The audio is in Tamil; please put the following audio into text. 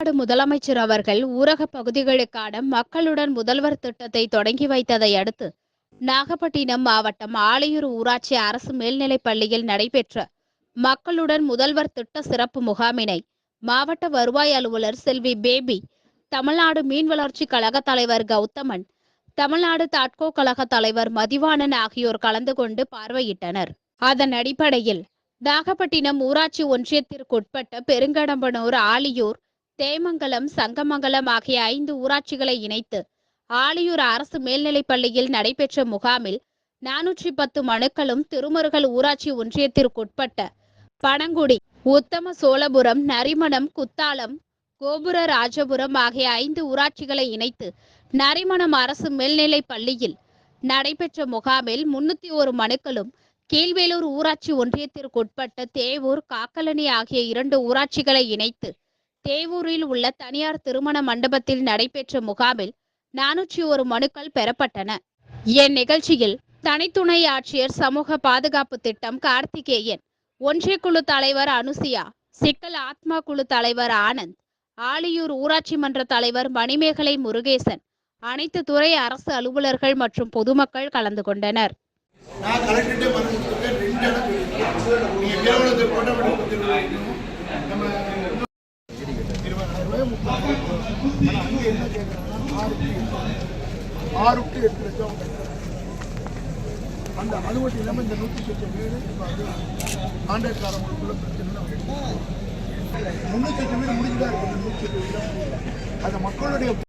தமிழ்நாடு முதலமைச்சர் அவர்கள் ஊரக பகுதிகளுக்கான மக்களுடன் முதல்வர் திட்டத்தை தொடங்கி வைத்ததை அடுத்து நாகப்பட்டினம் மாவட்டம் ஆலையூர் ஊராட்சி அரசு மேல்நிலைப் பள்ளியில் நடைபெற்ற மக்களுடன் முதல்வர் திட்ட சிறப்பு முகாமினை மாவட்ட வருவாய் அலுவலர் செல்வி பேபி தமிழ்நாடு மீன் வளர்ச்சி கழக தலைவர் கௌதமன் தமிழ்நாடு தாட்கோ கழக தலைவர் மதிவாணன் ஆகியோர் கலந்து கொண்டு பார்வையிட்டனர். அதன் அடிப்படையில் நாகப்பட்டினம் ஊராட்சி ஒன்றியத்திற்குட்பட்ட பெருங்கடம்பனூர் ஆலியூர் தேமங்கலம் சங்கமங்கலம் ஆகிய ஐந்து ஊராட்சிகளை இணைத்து ஆலியூர் அரசு மேல்நிலைப் பள்ளியில் நடைபெற்ற முகாமில் நானூற்றி பத்து மனுக்களும் திருமருகல் ஊராட்சி ஒன்றியத்திற்குட்பட்ட பனங்குடி உத்தம சோழபுரம் நரிமணம் குத்தாலம் கோபுர ராஜபுரம் ஆகிய ஐந்து ஊராட்சிகளை இணைத்து நரிமணம் அரசு மேல்நிலைப் பள்ளியில் நடைபெற்ற முகாமில் முன்னூத்தி ஒரு மனுக்களும் கீழ்வேலூர் ஊராட்சி ஒன்றியத்திற்குட்பட்ட தேவூர் காக்கலனி ஆகிய இரண்டு ஊராட்சிகளை இணைத்து தேவூரில் உள்ள தனியார் திருமண மண்டபத்தில் நடைபெற்ற முகாமில் நானூற்றி ஒரு மனுக்கள் பெறப்பட்டன. இந்நிகழ்ச்சியில் தனித்துணை ஆட்சியர் சமூக பாதுகாப்பு திட்டம் கார்த்திகேயன் ஒன்றிய குழு தலைவர் அனுசியா சிக்கல் ஆத்மா குழு தலைவர் ஆனந்த் ஆலியூர் ஊராட்சி மன்ற தலைவர் மணிமேகலை முருகேசன் அனைத்து துறை அரசு அலுவலர்கள் மற்றும் பொதுமக்கள் கலந்து கொண்டனர். ஆனால் என்ன கேட்குறாங்கன்னா ஆறு டு எட்டு லட்சம். அந்த அது இல்லாம இல்லாமல் இந்த நூற்றி சொச்சம் வீடு இப்போ அது கான்ட்ராக்ட்காரங்களுக்குள்ள பிரச்சனை முன்னூற்றி எட்டு வீடு முடிஞ்சுதான் இருக்கு. இந்த நூற்றி எட்டு வீடு அந்த மக்களுடைய